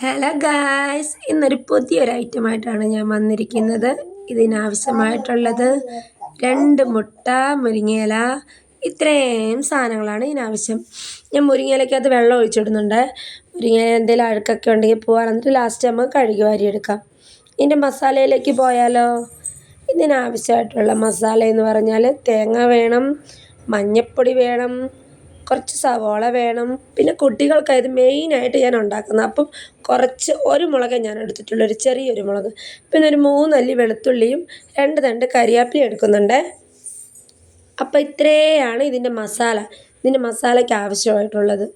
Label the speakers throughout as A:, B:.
A: Hello guys ഇന്നൊരു പുതിയൊരു ഐറ്റമായിട്ടാണ് ഞാൻ വന്നിരിക്കുന്നത്. ഇതിനാവശ്യമായിട്ടുള്ളത് രണ്ട് മുട്ട മുരിങ്ങയില. ഇത്രയും സാധനങ്ങളാണ് ഇതിനാവശ്യം. ഞാൻ മുരിങ്ങയിലക്കകത്ത് വെള്ളം ഒഴിച്ചിടുന്നുണ്ട്. മുരിങ്ങയില എന്തെങ്കിലും അഴുക്കൊക്കെ ഉണ്ടെങ്കിൽ പോകാൻ ലാസ്റ്റ് നമുക്ക് കഴുകി വാരി എടുക്കാം ഇതിന്റെ മസാലയിലേക്ക് പോയാലോ? ഇതിനാവശ്യമായിട്ടുള്ള മസാല എന്ന് പറഞ്ഞാൽ തേങ്ങ വേണം മഞ്ഞൾപ്പൊടി വേണം കുറച്ച് സവോള വേണം. പിന്നെ കുട്ടികൾക്കായത് മെയിനായിട്ട് ഞാൻ ഉണ്ടാക്കുന്നത്. അപ്പം കുറച്ച് ഒരു മുളക് ഞാൻ എടുത്തിട്ടുള്ളൂ. ഒരു ചെറിയൊരു മുളക്. പിന്നെ ഒരു മൂന്നല്ലി വെളുത്തുള്ളിയും രണ്ട് തണ്ട് കരിയാപ്പിലി എടുക്കുന്നുണ്ട്. അപ്പോൾ ഇത്രയാണ് ഇതിന്റെ മസാല. ഇതിന്റെ മസാലയ്ക്ക് ആവശ്യമായിട്ടുള്ളത്.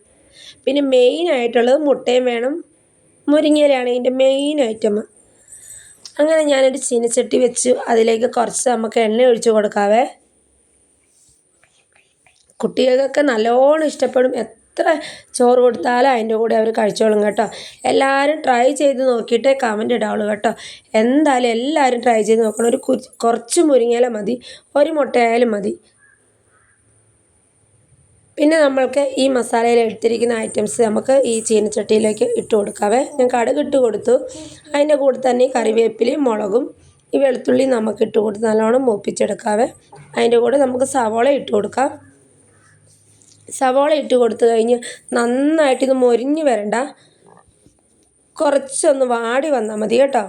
A: പിന്നെ മെയിനായിട്ടുള്ളത് മുട്ടയും വേണം. മുരിങ്ങയിലാണ് ഇതിന്റെ മെയിൻ ഐറ്റം അങ്ങനെ ഞാനൊരു ചീനച്ചട്ടി വെച്ച്. അതിലേക്ക് കുറച്ച് നമുക്ക് എണ്ണ ഒഴിച്ച് കൊടുക്കാവേ. കുട്ടികൾക്കൊക്കെ നല്ലോണം ഇഷ്ടപ്പെടും. എത്ര ചോറ് കൊടുത്താലും അതിന്റെ കൂടെ അവർ കഴിച്ചോളും കേട്ടോ. എല്ലാവരും ട്രൈ ചെയ്ത് നോക്കിയിട്ടേ കമന്റ് ഇടാവുള്ളൂ കേട്ടോ. എന്തായാലും എല്ലാവരും ട്രൈ ചെയ്ത് നോക്കണം. ഒരു കുറച്ച് മുരിങ്ങയില മതി ഒരു മുട്ടയായാലും മതി. പിന്നെ നമ്മൾക്ക് ഈ മസാലയിൽ എടുത്തിരിക്കുന്ന ഐറ്റംസ് നമുക്ക് ഈ ചീനച്ചട്ടിയിലേക്ക് ഇട്ട് കൊടുക്കാവേ. ഞാൻ കടുക് ഇട്ട് കൊടുത്തു. അതിന്റെ കൂടെ തന്നെ കറിവേപ്പിലയും മുളകും ഈ വെളുത്തുള്ളി നമുക്ക് ഇട്ട് കൊടുത്ത് നല്ലോണം മൂപ്പിച്ചെടുക്കാവേ. അതിന്റെ കൂടെ നമുക്ക് സവോള ഇട്ട് കൊടുക്കാം. സവോള ഇട്ട് കൊടുത്തു കഴിഞ്ഞ് നന്നായിട്ട് ഇത് മൊരിഞ്ഞ് വരണ്ട. കുറച്ചൊന്ന് വാടി വന്നാൽ മതി കേട്ടോ.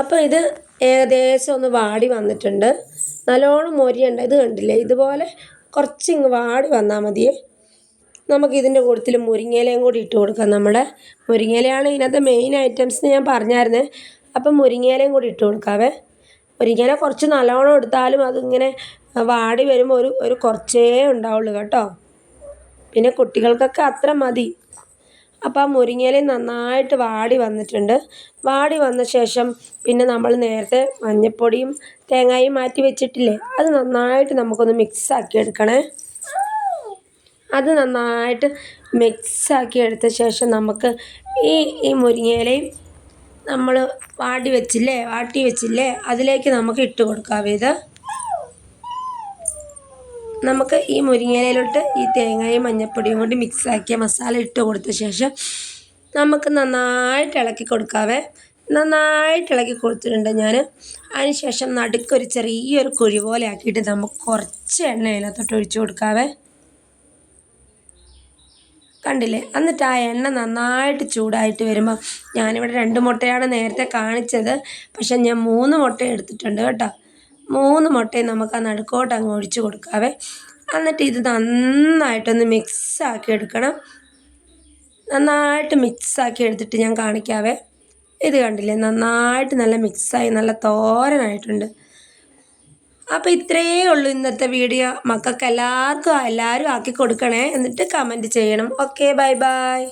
A: അപ്പോൾ ഇത് ഏകദേശം ഒന്ന് വാടി വന്നിട്ടുണ്ട്. നല്ലോണം മൊരിയണ്ട. ഇത് കണ്ടില്ലേ? ഇതുപോലെ കുറച്ചിങ്ങ് വാടി വന്നാൽ മതിയേ. നമുക്കിതിന്റെ കൂട്ടത്തിൽ മുരിങ്ങയിലയും കൂടി ഇട്ട് കൊടുക്കാം നമ്മുടെ മുരിങ്ങയിലയാണ് ഇതിനകത്ത് മെയിൻ ഐറ്റംസ് ഞാൻ പറഞ്ഞായിരുന്നേ. അപ്പം മുരിങ്ങയിലയും കൂടി ഇട്ട് കൊടുക്കാവേ. മുരിങ്ങയില കുറച്ച് നല്ലോണം എടുത്താലും അതിങ്ങനെ വാടി വരുമ്പോൾ ഒരു ഒരു കുറച്ചേ ഉണ്ടാവുള്ളൂ കേട്ടോ. പിന്നെ കുട്ടികൾക്കൊക്കെ അത്ര മതി. അപ്പോൾ ആ മുരിങ്ങയില നന്നായിട്ട് വാടി വന്നിട്ടുണ്ട്. വാടി വന്ന ശേഷം പിന്നെ നമ്മൾ നേരത്തെ മഞ്ഞൾപ്പൊടിയും തേങ്ങയും മാറ്റി വെച്ചിട്ടില്ലേ അത് നന്നായിട്ട് നമുക്കൊന്ന് മിക്സാക്കി എടുക്കണേ. അത് നന്നായിട്ട് മിക്സാക്കി എടുത്ത ശേഷം നമുക്ക് ഈ ഈ മുരിങ്ങയിലയും നമ്മൾ വാടി വെച്ചില്ലേ വാട്ടി വെച്ചില്ലേ അതിലേക്ക് നമുക്ക് ഇട്ട് കൊടുക്കാം ഇത്. നമുക്ക് ഈ മുരിങ്ങയിലോട്ട് ഈ തേങ്ങയും മഞ്ഞപ്പൊടിയും കൂടി മിക്സാക്കിയ മസാല ഇട്ട് കൊടുത്ത ശേഷം നമുക്ക് നന്നായിട്ട് ഇളക്കി കൊടുക്കാവേ. നന്നായിട്ട് ഇളക്കി കൊടുത്തിട്ടുണ്ട് ഞാൻ അതിന് ശേഷം നടുക്കൊരു ചെറിയൊരു കുഴി പോലെ ആക്കിയിട്ട് നമുക്ക് കുറച്ച് എണ്ണ അതിനകത്തോട്ട് ഒഴിച്ച് കൊടുക്കാവേ. കണ്ടില്ലേ? എന്നിട്ട് ആ എണ്ണ നന്നായിട്ട് ചൂടായിട്ട് വരുമ്പോൾ ഞാനിവിടെ രണ്ട് മുട്ടയാണ് നേരത്തെ കാണിച്ചത്. പക്ഷെ ഞാൻ മൂന്ന് മുട്ട എടുത്തിട്ടുണ്ട് കേട്ടോ. മൂന്ന് മുട്ടയും നമുക്ക് ആ നടുക്കോട്ട് അങ്ങ് ഒഴിച്ച് കൊടുക്കാവേ. എന്നിട്ട് ഇത് നന്നായിട്ടൊന്ന് മിക്സാക്കി എടുക്കണം. നന്നായിട്ട് മിക്സാക്കി എടുത്തിട്ട് ഞാൻ കാണിക്കാവേ. ഇത് കണ്ടില്ലേ? നന്നായിട്ട് നല്ല മിക്സായി നല്ല തോരനായിട്ടുണ്ട്. അപ്പോൾ ഇത്രയേ ഉള്ളൂ ഇന്നത്തെ വീഡിയോ. മക്കൾക്ക് എല്ലാവർക്കും എല്ലാവരും ആക്കി കൊടുക്കണേ. എന്നിട്ട് കമന്റ് ചെയ്യണം. Okay bye bye